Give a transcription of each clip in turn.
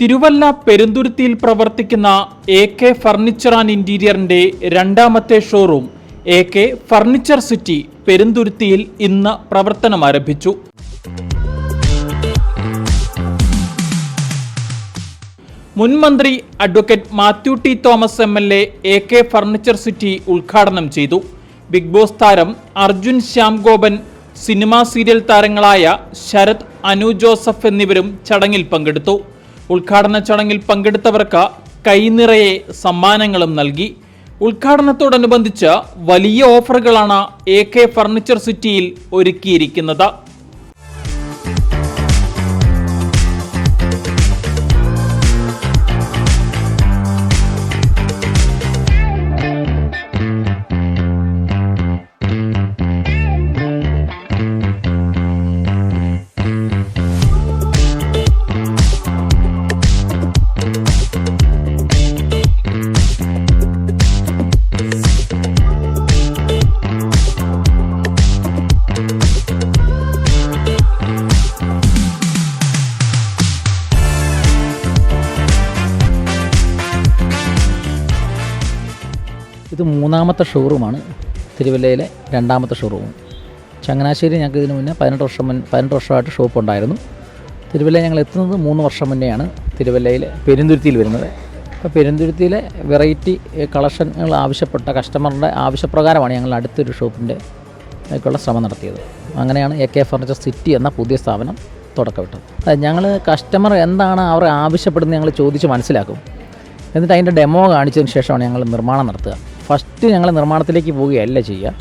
തിരുവല്ല പെരുന്തുരുത്തിയിൽ പ്രവർത്തിക്കുന്ന A K furniture and ഇന്റീരിയറിന്റെ രണ്ടാമത്തെ showroom A K furniture city പെരുന്തുരുത്തിയിൽ ഇന്ന് പ്രവർത്തനം ആരംഭിച്ചു. Advocate Mathew T Thomas M L A A K furniture city ഉദ്ഘാടനം ചെയ്തു. ബിഗ് ബോസ് താരം അർജുൻ ശ്യാം ഗോപൻ സിനിമാ സീരിയൽ താരങ്ങളായ ശരത് അനു ജോസഫ് എന്നിവരും ചടങ്ങിൽ പങ്കെടുത്തു. ഉദ്ഘാടന ചടങ്ങിൽ പങ്കെടുത്തവർക്ക് കൈനിറയെ സമ്മാനങ്ങളും നൽകി. ഉദ്ഘാടനത്തോടനുബന്ധിച്ച് വലിയ ഓഫറുകളാണ് എ കെ ഫർണിച്ചർ സിറ്റിയിൽ ഒരുക്കിയിരിക്കുന്നത്. ഇത് മൂന്നാമത്തെ ഷോറൂമാണ്. തിരുവല്ലയിലെ രണ്ടാമത്തെ ഷോറൂം. ചങ്ങനാശ്ശേരി ഞങ്ങൾക്ക് ഇതിന് മുന്നേ പതിനെട്ട് വർഷം മുൻ പതിനെട്ട് വർഷമായിട്ട് ഷോപ്പ് ഉണ്ടായിരുന്നു. തിരുവല്ല ഞങ്ങൾ എത്തുന്നത് മൂന്ന് വർഷം മുന്നെയാണ് തിരുവല്ലയിലെ പെരുന്തുരുത്തിയിൽ വരുന്നത്. അപ്പോൾ പെരുന്തുരുത്തിയിലെ വെറൈറ്റി കളക്ഷനുകൾ ആവശ്യപ്പെട്ട കസ്റ്റമറുടെ ആവശ്യപ്രകാരമാണ് ഞങ്ങൾ അടുത്തൊരു ഷോപ്പിന്റെ ക്കുള്ള ശ്രമം നടത്തിയത്. അങ്ങനെയാണ് എ കെ ഫർണിച്ചർ സിറ്റി എന്ന പുതിയ സ്ഥാപനം തുടക്കമിട്ടത്. ഞങ്ങൾ കസ്റ്റമർ എന്താണ് അവർ ആവശ്യപ്പെടുന്നത് ഞങ്ങൾ ചോദിച്ച് മനസ്സിലാക്കും. എന്നിട്ട് അതിന്റെ ഡെമോ കാണിച്ചതിന് ശേഷമാണ് ഞങ്ങൾ നിർമ്മാണം നടത്തുക. ഫസ്റ്റ് ഞങ്ങൾ നിർമ്മാണത്തിലേക്ക് പോവുകയല്ല ചെയ്യുക.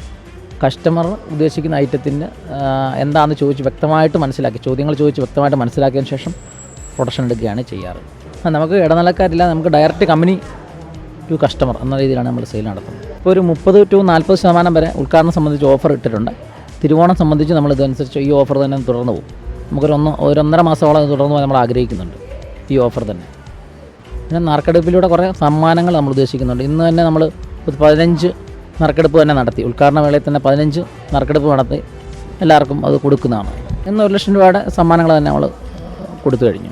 കസ്റ്റമർ ഉദ്ദേശിക്കുന്ന ഐറ്റത്തിന് എന്താണെന്ന് ചോദിച്ച് വ്യക്തമായിട്ട് മനസ്സിലാക്കി ചോദ്യങ്ങൾ ചോദിച്ച് വ്യക്തമായിട്ട് മനസ്സിലാക്കിയതിന് ശേഷം പ്രൊഡക്ഷൻ എടുക്കുകയാണ് ചെയ്യാറ്. നമുക്ക് ഇടനിലക്കാരില്ല നമുക്ക് ഡയറക്റ്റ് കമ്പനി ടു കസ്റ്റമർ എന്ന രീതിയിലാണ് നമ്മൾ സെയിൽ നടത്തുന്നത്. ഇപ്പോൾ ഒരു മുപ്പത് ടു നാൽപ്പത് ശതമാനം വരെ ഉദ്ഘാടനം സംബന്ധിച്ച് ഓഫർ ഇട്ടിട്ടുണ്ട്. തിരുവോണം സംബന്ധിച്ച് നമ്മൾ ഇതനുസരിച്ച് ഈ ഓഫർ തന്നെ തുടർന്ന് പോകും. നമുക്കൊരു ഒന്ന് ഒരൊന്നര ഇത് തുടർന്ന് പോകാൻ നമ്മൾ ആഗ്രഹിക്കുന്നുണ്ട് ഈ ഓഫർ തന്നെ. പിന്നെ നറുക്കെടുപ്പിലൂടെ കുറേ സമ്മാനങ്ങൾ നമ്മൾ ഉദ്ദേശിക്കുന്നുണ്ട്. ഇന്ന് തന്നെ നമ്മൾ പതിനഞ്ച് നറുക്കെടുപ്പ് തന്നെ നടത്തി. ഉദ്ഘാടന വേളയിൽ തന്നെ പതിനഞ്ച് നറുക്കെടുപ്പ് നടത്തി. എല്ലാവർക്കും അത് കൊടുക്കുന്നതാണ്. ഇന്ന് ഒരു ലക്ഷം രൂപയുടെ സമ്മാനങ്ങൾ തന്നെ നമ്മൾ കൊടുത്തു കഴിഞ്ഞു.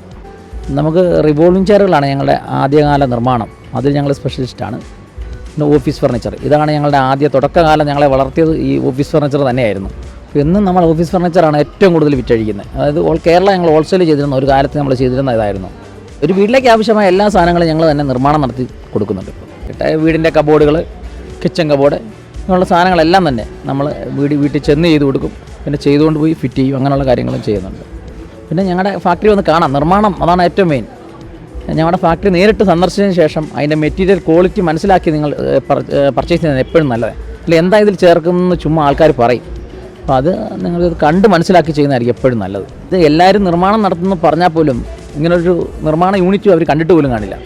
നമുക്ക് റിവോൾവിംഗ് ചെയറുകളാണ് ഞങ്ങളുടെ ആദ്യകാല നിർമ്മാണം. അതിൽ ഞങ്ങൾ സ്പെഷ്യലിസ്റ്റാണ് പിന്നെ ഓഫീസ് ഫർണിച്ചർ ഇതാണ് ഞങ്ങളുടെ ആദ്യ തുടക്കകാലം ഞങ്ങളെ വളർത്തിയത് ഈ ഓഫീസ് ഫർണിച്ചർ തന്നെയായിരുന്നു. എന്നും നമ്മൾ ഓഫീസ് ഫർണിച്ചറാണ് ഏറ്റവും കൂടുതൽ വിറ്റഴിക്കുന്നത്. അതായത് ഓൾ കേരള ഞങ്ങൾ ഹോൾസെയിൽ ചെയ്തിരുന്ന ഒരു കാലത്ത് നമ്മൾ ചെയ്തിരുന്ന ഇതായിരുന്നു. ഒരു വീട്ടിലേക്ക് ആവശ്യമായ എല്ലാ സാധനങ്ങളും ഞങ്ങൾ തന്നെ നിർമ്മാണം നടത്തി കൊടുക്കുന്നുണ്ട്. വീടിന്റെ കബോർഡുകൾ കിച്ചൺ കബോർഡ് അങ്ങനെയുള്ള സാധനങ്ങളെല്ലാം തന്നെ നമ്മൾ വീട് വീട്ടിൽ ചെന്ന് ചെയ്ത് കൊടുക്കും. പിന്നെ ചെയ്തുകൊണ്ട് പോയി ഫിറ്റ് ചെയ്യും. അങ്ങനെയുള്ള കാര്യങ്ങളും ചെയ്യുന്നുണ്ട്. പിന്നെ ഞങ്ങളുടെ ഫാക്ടറി വന്ന് കാണാം. നിർമ്മാണം അതാണ് ഏറ്റവും മെയിൻ ഞങ്ങളുടെ ഫാക്ടറി നേരിട്ട് സന്ദർശിച്ചതിന് ശേഷം അതിന്റെ മെറ്റീരിയൽ ക്വാളിറ്റി മനസ്സിലാക്കി നിങ്ങൾ പർച്ചേസ് ചെയ്യുന്നത് എപ്പോഴും നല്ലത്. അല്ല എന്താ ഇതിൽ ചേർക്കുമെന്ന് ചുമ്മാ ആൾക്കാർ പറയും. അപ്പോൾ അത് നിങ്ങൾ കണ്ട് മനസ്സിലാക്കി ചെയ്യുന്നതായിരിക്കും എപ്പോഴും നല്ലത്. ഇത് എല്ലാവരും നിർമ്മാണം നടത്തുന്നു പറഞ്ഞാൽ പോലും ഇങ്ങനൊരു നിർമ്മാണ യൂണിറ്റും അവർ കണ്ടിട്ട് പോലും കാണില്ല.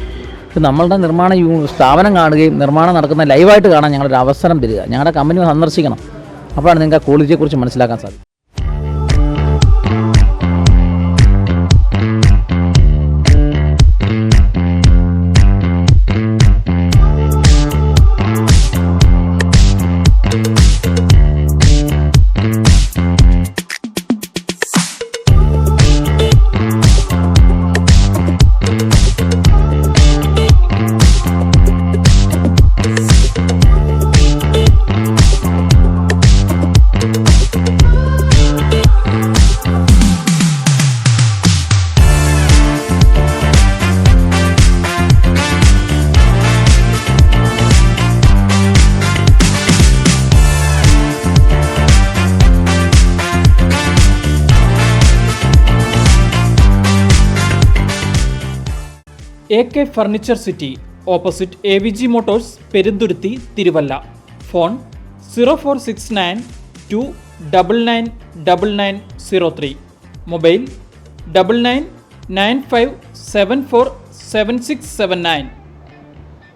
നമ്മളുടെ നിർമ്മാണ സ്ഥാപനം കാണുകയും നിർമ്മാണം നടക്കുന്ന ലൈവായിട്ട് കാണാൻ ഞങ്ങളൊരു അവസരം തരിക. ഞങ്ങളുടെ കമ്പനി സന്ദർശിക്കണം. അപ്പോഴാണ് നിങ്ങൾക്ക് ആ ക്വാളിറ്റിയെക്കുറിച്ച് മനസ്സിലാക്കാൻ സാധിക്കും A K furniture city opposite A V G motors Perunthuruthy Thiruvalla phone zero four six nine two double nine double nine zero three mobile double nine nine five seven four seven six seven nine